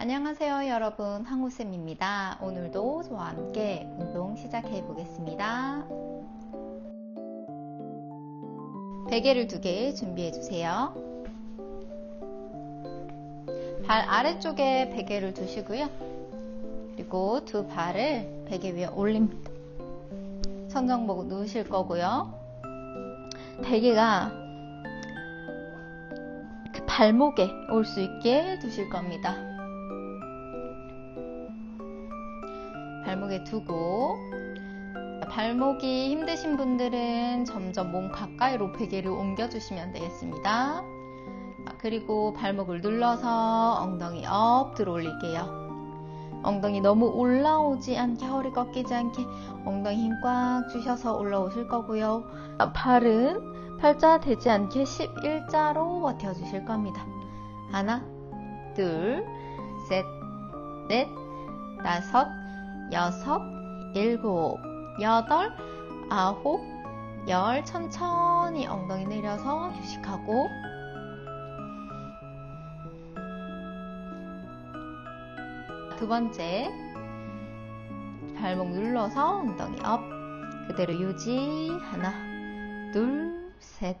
안녕하세요 여러분. 항우쌤입니다. 오늘도 저와 함께 운동 시작해 보겠습니다. 베개를 두 개 준비해 주세요. 발 아래쪽에 베개를 두시고요. 그리고 두 발을 베개 위에 올립니다. 천정 보고 누우실 거고요. 베개가 그 발목에 올 수 있게 두실 겁니다 두고 발목이 힘드신 분들은 점점 몸 가까이로 베개를 옮겨주시면 되겠습니다. 그리고 발목을 눌러서 엉덩이 업 들어 올릴게요. 엉덩이 너무 올라오지 않게 허리 꺾이지 않게 엉덩이 힘 꽉 주셔서 올라오실 거고요. 발은 팔자 되지 않게 11자로 버텨주실 겁니다. 하나, 둘, 셋, 넷, 다섯, 여섯, 일곱, 여덟, 아홉, 열 천천히 엉덩이 내려서 휴식하고. 두 번째 발목 눌러서 엉덩이 업. 그대로 유지. 하나 둘 셋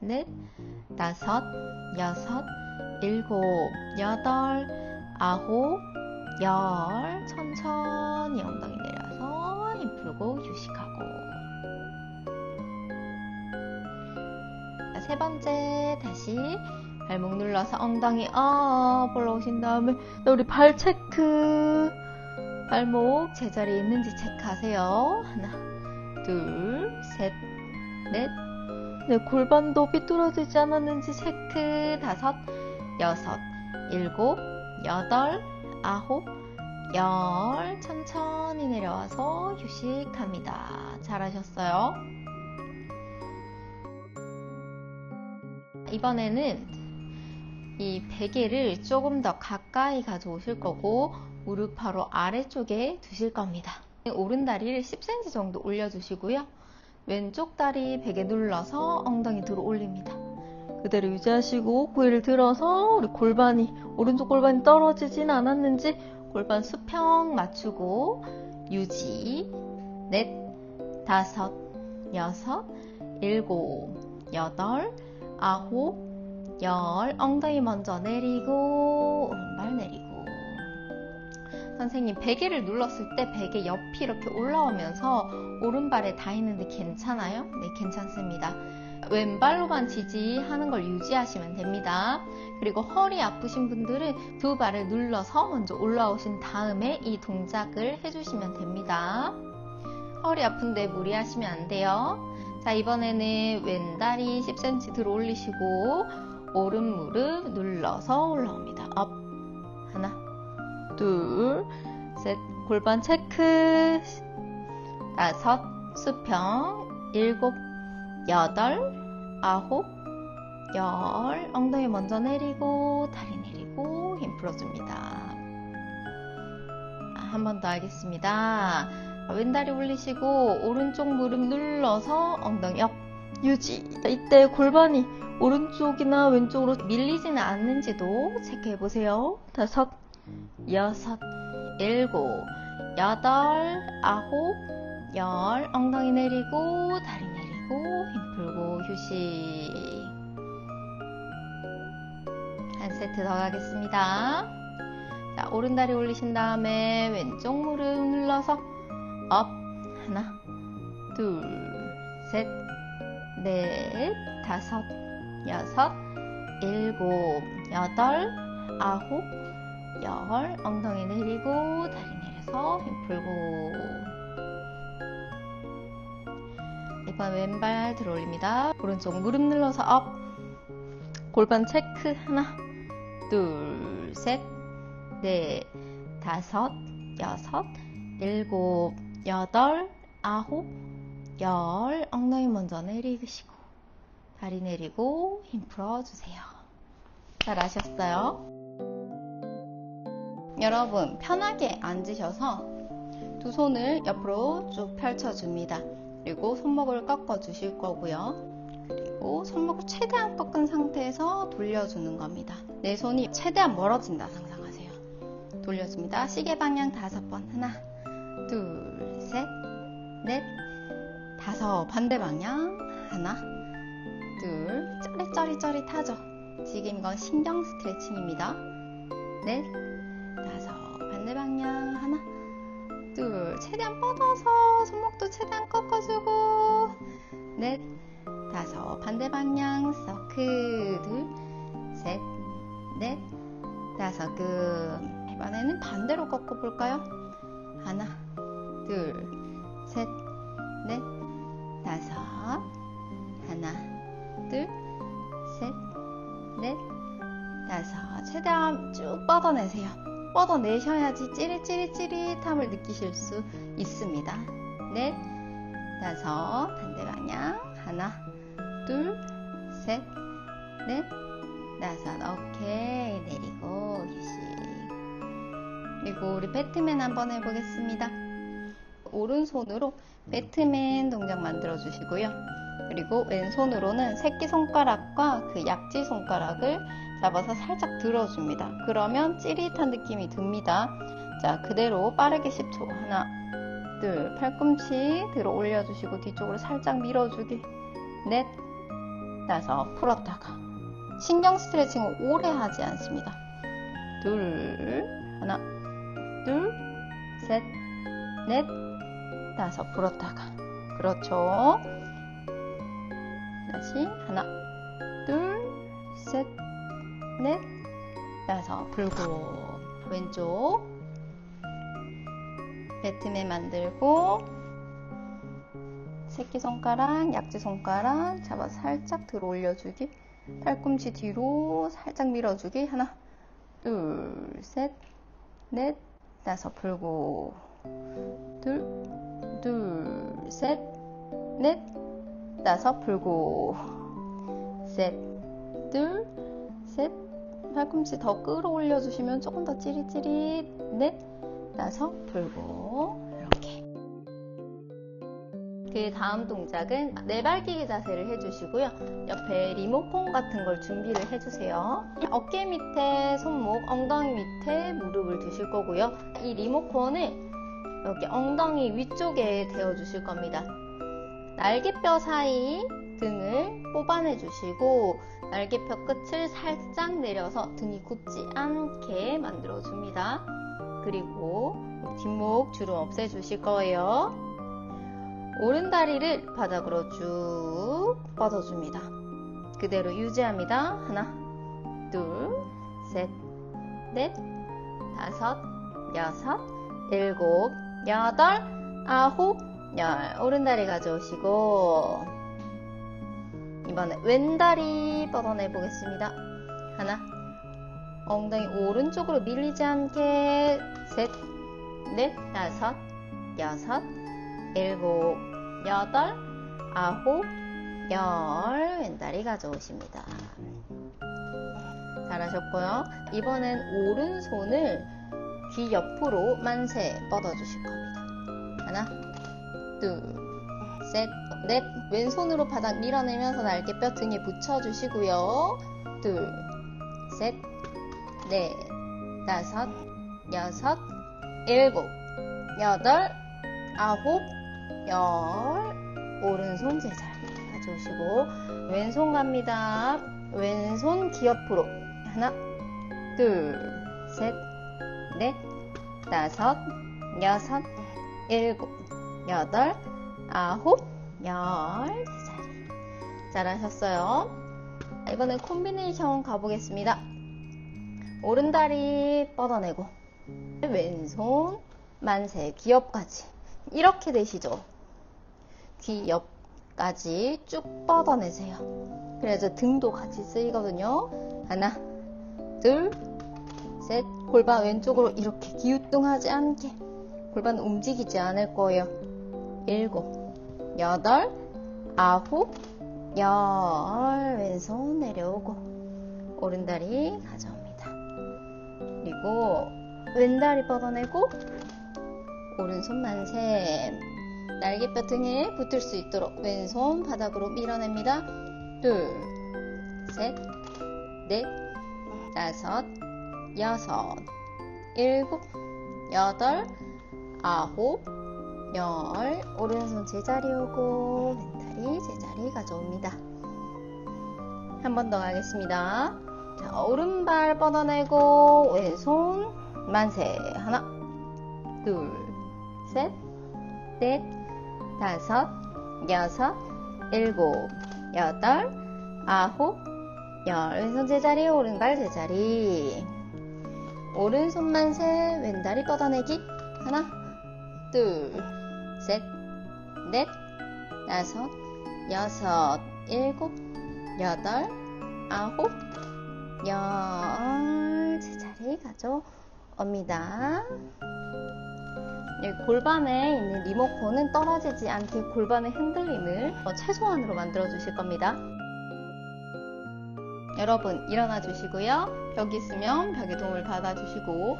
넷 다섯 여섯 일곱 여덟 아홉 열 천천히 엉덩이 내려서 힘 풀고 휴식하고. 세 번째 다시 발목 눌러서 엉덩이 업 올라오신 다음에 우리 발 체크. 발목 제자리에 있는지 체크하세요. 하나 둘셋넷. 네, 골반도 삐뚤어지지 않았는지 체크. 다섯 여섯 일곱 여덟 아홉, 열 천천히 내려와서 휴식합니다. 잘하셨어요. 이번에는 이 베개를 조금 더 가까이 가져오실 거고 무릎 바로 아래쪽에 두실 겁니다. 오른 다리를 10cm 정도 올려주시고요. 왼쪽 다리 베개 눌러서 엉덩이 들어 올립니다. 그대로 유지하시고 고개를 들어서 우리 골반이 오른쪽 골반이 떨어지진 않았는지 골반 수평 맞추고 유지. 넷 다섯 여섯 일곱 여덟 아홉 열. 엉덩이 먼저 내리고 오른발 내리고. 선생님 베개를 눌렀을 때 베개 옆이 이렇게 올라오면서 오른발에 닿이는데 괜찮아요? 네 괜찮습니다 왼발로만 지지하는 걸 유지하시면 됩니다. 그리고 허리 아프신 분들은 두 발을 눌러서 먼저 올라오신 다음에 이 동작을 해주시면 됩니다. 허리 아픈데 무리하시면 안 돼요. 자, 이번에는 왼다리 10cm 들어 올리시고 오른 무릎 눌러서 올라옵니다. 업. 하나, 둘, 셋. 골반 체크. 다섯, 수평. 일곱, 여덟, 아홉, 열, 엉덩이 먼저 내리고, 다리 내리고, 힘 풀어줍니다. 아, 한번 더 하겠습니다. 왼다리 올리시고, 오른쪽 무릎 눌러서 엉덩이 업, 유지. 이때 골반이 오른쪽이나 왼쪽으로 밀리지는 않는지도 체크해 보세요. 다섯, 여섯, 일곱, 여덟, 아홉, 열, 엉덩이 내리고, 다리 내리고, 힘 풀고, 휴식. 한 세트 더 가겠습니다. 자, 오른다리 올리신 다음에 왼쪽 무릎 눌러서 업. 하나, 둘, 셋, 넷, 다섯, 여섯, 일곱, 여덟, 아홉, 열. 엉덩이 내리고, 다리 내려서 힘 풀고. 이번 왼발 들어 올립니다. 오른쪽 무릎 눌러서 업. 골반 체크. 하나, 둘, 셋, 넷, 다섯, 여섯, 일곱, 여덟, 아홉, 열. 엉덩이 먼저 내리시고, 다리 내리고, 힘 풀어주세요. 잘하셨어요? 여러분, 편하게 앉으셔서 두 손을 옆으로 쭉 펼쳐줍니다. 그리고 손목을 꺾어 주실 거고요. 그리고 손목을 최대한 꺾은 상태에서 돌려주는 겁니다. 내 손이 최대한 멀어진다 상상하세요. 돌려줍니다. 시계 방향 다섯 번. 하나, 둘, 셋, 넷, 다섯. 반대 방향. 하나, 둘. 짜릿짜릿짜릿하죠? 지금 이건 신경 스트레칭입니다. 넷, 다섯. 반대 방향. 하나, 둘. 최대한 뻗어서 손목도 최대한 꺾어주고. 넷, 다섯. 반대 방향. 서클. 둘, 셋, 넷, 다섯. 끝. 이번에는 반대로 꺾어 볼까요? 하나, 둘, 셋, 넷, 다섯. 하나, 둘, 셋, 넷, 다섯. 최대한 쭉 뻗어내세요. 뻗어내셔야지 찌릿찌릿찌릿함을 느끼실 수 있습니다. 넷, 다섯. 반대 방향. 하나, 둘, 셋, 넷, 다섯. 오케이. 내리고 휴식. 그리고 우리 배트맨 한번 해보겠습니다. 오른손으로 배트맨 동작 만들어 주시고요. 그리고 왼손으로는 새끼손가락과 그 약지 손가락을 잡아서 살짝 들어줍니다. 그러면 찌릿한 느낌이 듭니다. 자, 그대로 빠르게 10초. 하나, 둘, 팔꿈치 들어 올려주시고 뒤쪽으로 살짝 밀어주기. 넷, 다섯, 풀었다가. 신경 스트레칭을 오래 하지 않습니다. 둘, 하나, 둘, 셋, 넷, 다섯, 풀었다가. 그렇죠. 다시 하나, 둘, 셋, 넷, 다섯, 풀고 왼쪽 배트맨 만들고 새끼손가락, 약지손가락 잡아 살짝 들어 올려주기 팔꿈치 뒤로 살짝 밀어주기. 하나, 둘, 셋, 넷, 다섯. 풀고. 둘, 둘, 셋, 넷, 다섯. 풀고. 셋, 둘, 셋, 팔꿈치 더 끌어올려 주시면 조금 더 찌릿찌릿. 넷, 다섯 풀고 이렇게 그 다음 동작은 내발기기 자세를 해주시고요. 옆에 리모컨 같은 걸 준비를 해주세요. 어깨 밑에 손목, 엉덩이 밑에 무릎을 두실 거고요. 이 리모컨을 여기 엉덩이 위쪽에 대어주실 겁니다. 날개뼈 사이 등을 뽑아내 주시고 날개뼈 끝을 살짝 내려서 등이 굽지 않게 만들어 줍니다. 그리고 뒷목 주름 없애 주실 거예요. 오른 다리를 바닥으로 쭉 뻗어줍니다. 그대로 유지합니다. 하나, 둘, 셋, 넷, 다섯, 여섯, 일곱, 여덟, 아홉, 열. 오른 다리 가져오시고, 이번에 왼 다리 뻗어내 보겠습니다. 하나, 엉덩이 오른쪽으로 밀리지 않게, 셋, 넷, 다섯, 여섯, 일곱, 여덟, 아홉, 열. 왼다리 가져오십니다. 잘하셨고요. 이번엔 오른손을 귀 옆으로 만세 뻗어주실 겁니다. 하나, 둘, 셋, 넷. 왼손으로 바닥 밀어내면서 날개뼈 등에 붙여주시고요. 둘, 셋, 넷, 다섯, 여섯, 일곱, 여덟, 아홉, 열. 오른손 제자리 가져오시고 왼손 갑니다. 왼손 귀 옆으로 하나, 둘, 셋, 넷, 다섯, 여섯, 일곱, 여덟, 아홉, 열 제자리 잘하셨어요. 이번엔 콤비네이션 가보겠습니다. 오른다리 뻗어내고 왼손 만세 귀 옆까지 이렇게 되시죠. 귀 옆까지 쭉 뻗어내세요. 그래서 등도 같이 쓰이거든요. 하나, 둘, 셋. 골반 왼쪽으로 이렇게 기우뚱하지 않게 골반 움직이지 않을 거예요. 일곱, 여덟, 아홉, 열. 왼손 내려오고 오른다리 가져 그리고 왼다리 뻗어내고 오른손 만세. 날개뼈 등에 붙을 수 있도록 왼손 바닥으로 밀어냅니다. 둘, 셋, 넷, 다섯, 여섯, 일곱, 여덟, 아홉, 열. 오른손 제자리 오고 왼다리 제자리 가져옵니다. 한 번더 가겠습니다. 자, 오른발 뻗어내고 왼손 만세. 하나, 둘, 셋, 넷, 다섯, 여섯, 일곱, 여덟, 아홉, 열. 왼손 제자리, 오른발 제자리. 오른손 만세, 왼다리 뻗어내기. 하나, 둘, 셋, 넷, 다섯, 여섯, 일곱, 여덟, 아홉, 열. 제자리 가져옵니다. 골반에 있는 리모컨은 떨어지지 않게 골반의 흔들림을 어, 최소한으로 만들어 주실 겁니다. 여러분 일어나 주시고요. 벽이 있으면 벽에 도움을 받아 주시고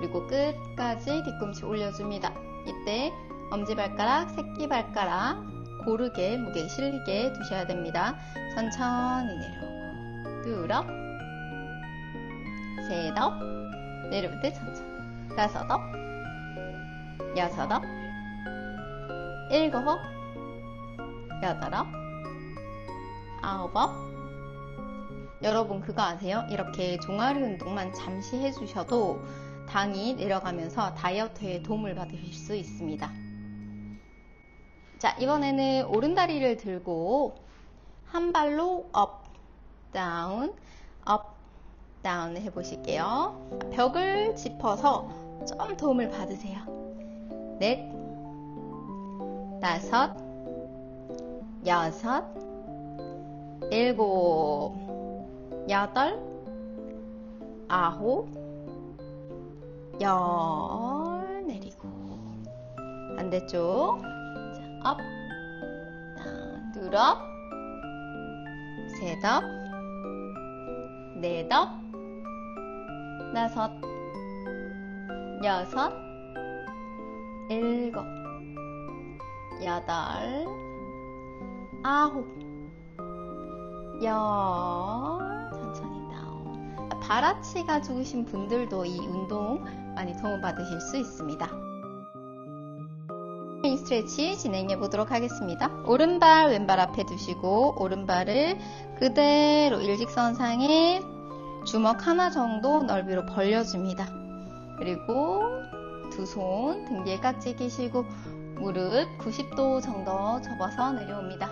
그리고 끝까지 뒤꿈치 올려줍니다. 이때 엄지발가락, 새끼발가락 고르게 무게 실리게 두셔야 됩니다. 천천히 내려오고 뚫어 셋업 내려올 때 천천히 다섯업 여섯업 일곱업 여덟업 아홉업 여러분 그거 아세요? 이렇게 종아리 운동만 잠시 해주셔도 당이 내려가면서 다이어트에 도움을 받으실 수 있습니다. 자, 이번에는 오른다리를 들고 한 발로 업, 다운, 업, 다운 해보실게요. 벽을 짚어서 좀 도움을 받으세요. 넷, 다섯, 여섯, 일곱, 여덟, 아홉, 열 내리고 반대쪽. 자, 업, 다운, 둘 업, 셋 업, 넷 업, 다섯, 여섯, 일곱, 여덟, 아홉, 열 천천히 다운. 발아치가 죽으신 분들도 이 운동 많이 도움 받으실 수 있습니다. 이 스트레치 진행해 보도록 하겠습니다. 오른발 왼발 앞에 두시고 오른발을 그대로 일직선상에 주먹 하나 정도 넓이로 벌려줍니다. 그리고 두 손 등 뒤에 깍지 끼시고 무릎 90도 정도 접어서 내려옵니다.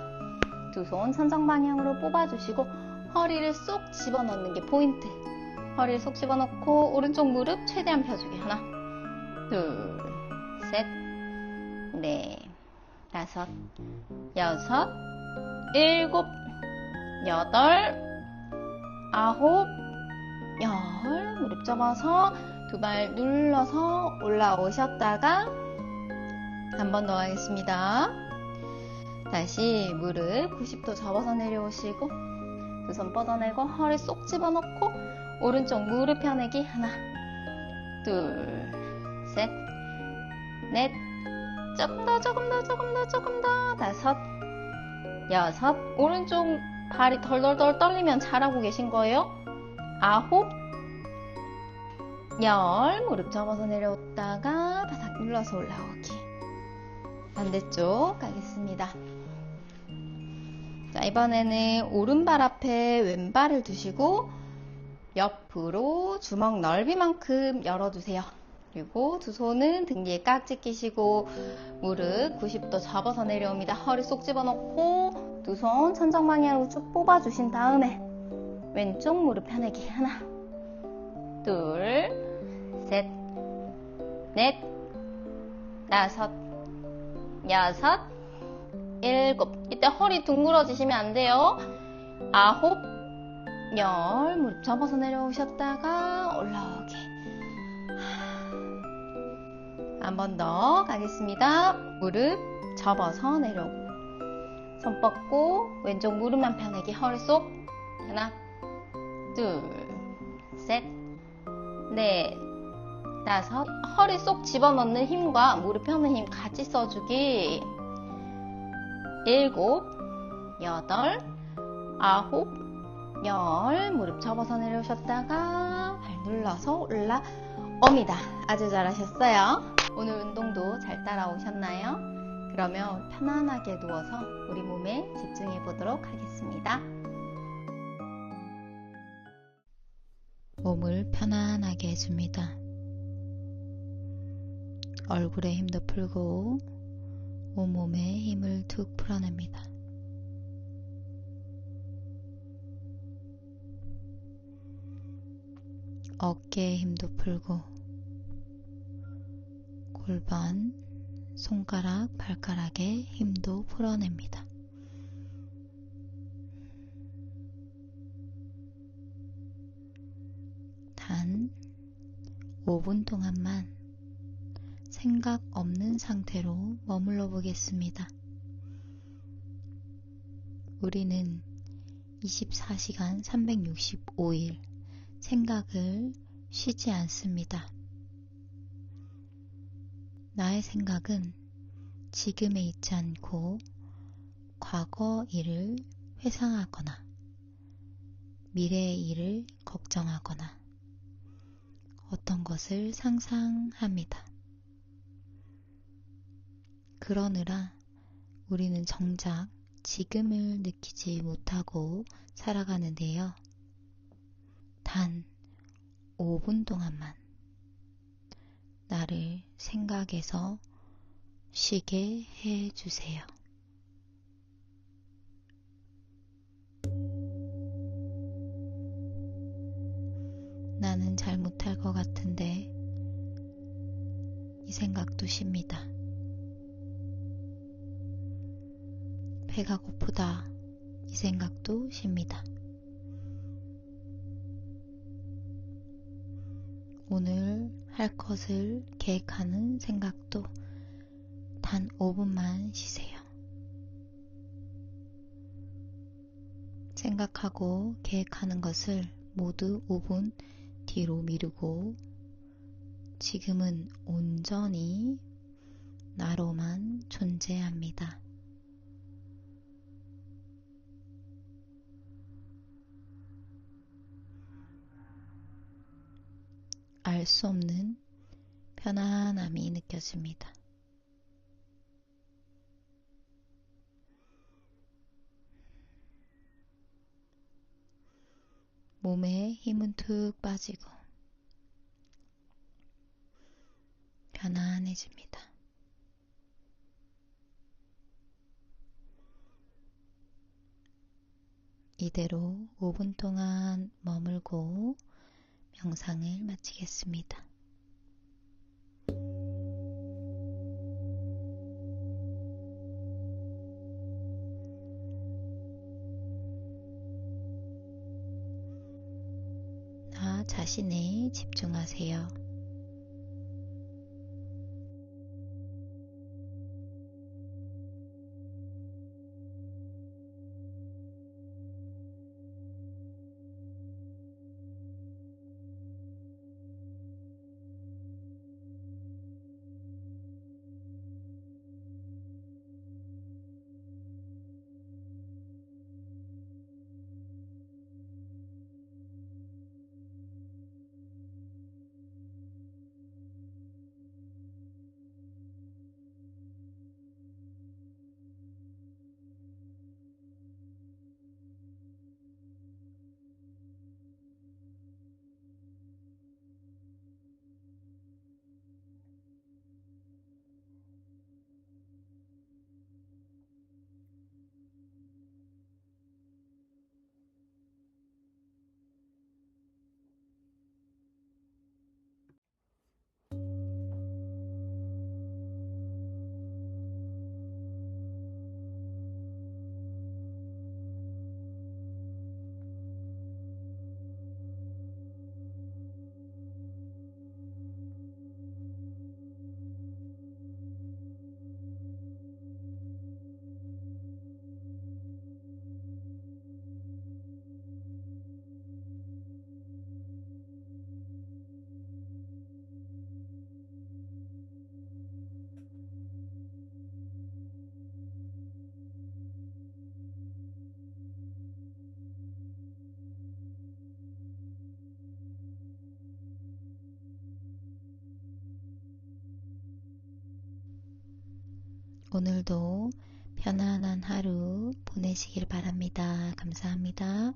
두 손 선정 방향으로 뽑아주시고 허리를 쏙 집어넣는 게 포인트. 허리를 쏙 집어넣고 오른쪽 무릎 최대한 펴주기 하나, 둘, 셋, 넷, 다섯, 여섯, 일곱, 여덟, 아홉, 열 무릎 접어서 두 발 눌러서 올라오셨다가 한 번 더 하겠습니다. 다시 무릎 90도 접어서 내려오시고 두 손 뻗어내고 허리 쏙 집어넣고 오른쪽 무릎 펴내기 하나 둘셋넷. 조금 더 조금 더 조금 더 조금 더. 다섯 여섯. 오른쪽 발이 덜덜덜 떨리면 잘하고 계신 거예요 아홉 열 무릎 접어서 내려왔다가 바닥 눌러서 올라오기 반대쪽 가겠습니다 자 이번에는 오른발 앞에 왼발을 두시고 옆으로 주먹 넓이만큼 열어주세요. 그리고 두 손은 등 뒤에 깍지 끼시고 무릎 90도 접어서 내려옵니다. 허리 쏙 집어넣고 두 손 천정 방향으로 쭉 뽑아주신 다음에 왼쪽 무릎 펴내기 하나 둘셋넷 다섯 여섯 일곱. 이때 허리 둥그러지시면 안 돼요. 아홉 열 무릎 접어서 내려오셨다가 올라오기 한번 더 가겠습니다. 무릎 접어서 내려오고. 손 뻗고 왼쪽 무릎만 펴내기 허리 쏙. 하나 둘 셋 넷 다섯 허리 쏙 집어넣는 힘과 무릎 펴는 힘 같이 써주기 일곱 여덟 아홉 열 무릎 접어서 내려오셨다가 발 눌러서 어미다. 아주 잘하셨어요. 오늘 운동도 잘 따라오셨나요? 그러면 편안하게 누워서 우리 몸에 집중해 보도록 하겠습니다. 몸을 편안하게 해줍니다. 얼굴에 힘도 풀고 온몸에 힘을 툭 풀어냅니다. 어깨에 힘도 풀고 골반, 손가락, 발가락에 힘도 풀어냅니다. 단 5분 동안만 생각 없는 상태로 머물러 보겠습니다. 우리는 24시간 365일 생각을 쉬지 않습니다. 나의 생각은 지금에 있지 않고 과거 일을 회상하거나 미래의 일을 걱정하거나 어떤 것을 상상합니다. 그러느라 우리는 정작 지금을 느끼지 못하고 살아가는데요. 단 5분 동안만 나를 생각에서 쉬게 해 주세요. 나는 잘 못할 것 같은데 이 생각도 쉽니다. 배가 고프다 이 생각도 쉽니다. 오늘 할 것을 계획하는 생각도 단 5분만 쉬세요. 생각하고 계획하는 것을 모두 5분 뒤로 미루고 지금은 온전히 나로만 존재합니다. 알 수 없는 편안함이 느껴집니다. 몸에 힘은 툭 빠지고 편안해집니다. 이대로 5분 동안 머물고 명상을 마치겠습니다. 자신에 집중하세요. 오늘도 편안한 하루 보내시길 바랍니다. 감사합니다.